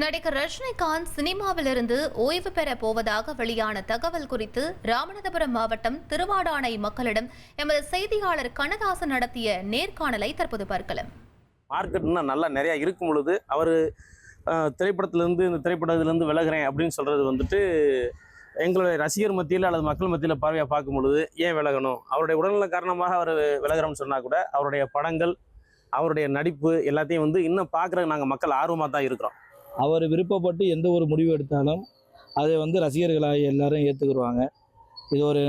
நடிகர் ரஜினிகாந்த் சினிமாவிலிருந்து ஓய்வு பெற போவதாக வெளியான தகவல் குறித்து ராமநாதபுரம் மாவட்டம் திருவாடானை மக்களிடம் எமது செய்தியாளர் கண்ணதாசன் நடத்திய நேர்காணலை தற்போது பார்க்கலாம். மார்க்கெட்னா நல்லா நிறையா இருக்கும் பொழுது அவர் திரைப்படத்திலேருந்து இந்த திரைப்படத்திலேருந்து விலகுறேன் அப்படின்னு சொல்கிறது வந்துட்டு எங்களுடைய ரசிகர் மத்தியில் அல்லது மக்கள் மத்தியில் பார்வையாக பார்க்கும் பொழுது ஏன் விலகணும்? அவருடைய உடல்நல காரணமாக அவர் விலகுறோம்னு சொன்னால் கூட அவருடைய படங்கள் அவருடைய நடிப்பு எல்லாத்தையும் வந்து இன்னும் பார்க்குறதுக்கு நாங்கள் மக்கள் ஆர்வமாக தான் இருக்கிறோம். அவர் விருப்பப்பட்டு எந்த ஒரு முடிவு எடுத்தாலும் அதை வந்து ரசிகர்களாக எல்லாரும் ஏற்றுக்குருவாங்க இது ஒரு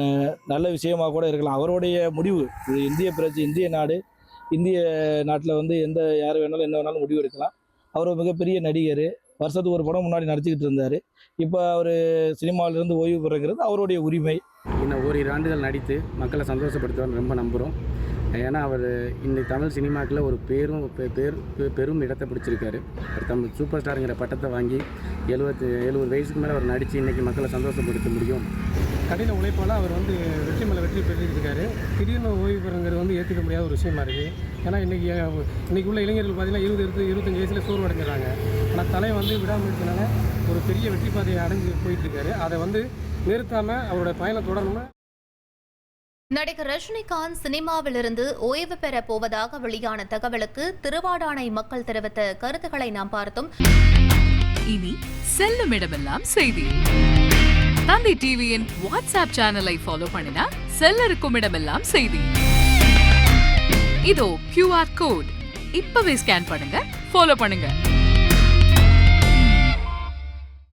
நல்ல விஷயமாக கூட இருக்கலாம். அவருடைய முடிவு இது இந்திய பிரஜை இந்திய நாடு இந்திய நாட்டில் வந்து எந்த யார் வேணாலும் என்ன வேணாலும் முடிவு எடுக்கலாம். அவர் மிகப்பெரிய நடிகர். வருஷத்துக்கு ஒரு படம் முன்னாடி நடிச்சுக்கிட்டு இருந்தார். இப்போ அவர் சினிமாவிலிருந்து ஓய்வு பெறுங்கிறது அவருடைய உரிமை. இன்னும் ஓரிரு ஆண்டுகள் நடித்து மக்களை சந்தோஷப்படுத்துவார்னு ரொம்ப நம்புகிறோம் ஏன்னா அவர் இன்னைக்கு தமிழ் சினிமாக்கில் ஒரு பேரும் பெ- பேர் பெ- பெரும் இடத்தை பிடிச்சிருக்காரு. அவர் தமிழ் சூப்பர் ஸ்டாருங்கிற பட்டத்தை வாங்கி எழுபத்து எழுபது வயசுக்கு மேலே அவர் நடித்து இன்னைக்கு மக்களை சந்தோஷப்படுத்த முடியும். கடின உழைப்பால் அவர் வந்து வெற்றி மேலே வெற்றி பெற்றிருக்காரு. திடீர்னு ஓய்வு பெறுங்கிறது வந்து ஏற்றுக்க முடியாத ஒரு விஷயமா இருக்குது ஏன்னா இன்றைக்கி இன்றைக்கி உள்ள இளைஞர்கள் பார்த்தீங்கன்னா இருபது இருபது இருபத்தஞ்சி ஆனால் தலை வந்து விடாமுயற்சினால ஒரு பெரிய வெற்றி பாதையை அடைஞ்சு போயிட்டுருக்காரு. அதை வந்து நிறுத்தாமல் அவரோட பயணம் தொடரணும்னு நடிகர் ரஜினிகாந்த் சினிமாவிலிருந்து ஓய்வு பெற போவதாக வெளியான தகவலுக்கு திருவாடானை மக்கள் தெரிவித்த கருத்துக்களை நாம் பார்த்தோம். இனி செல்லும் இடமெல்லாம் செய்தி. தந்தை டிவியின் வாட்ஸ்அப் சேனலை ஃபாலோ பண்ணினா செல்ல இருக்கும் இடமெல்லாம் செய்தி. இதோ கியூஆர் கோட் இப்பவே ஸ்கேன் பண்ணுங்க ஃபாலோ பண்ணுங்க.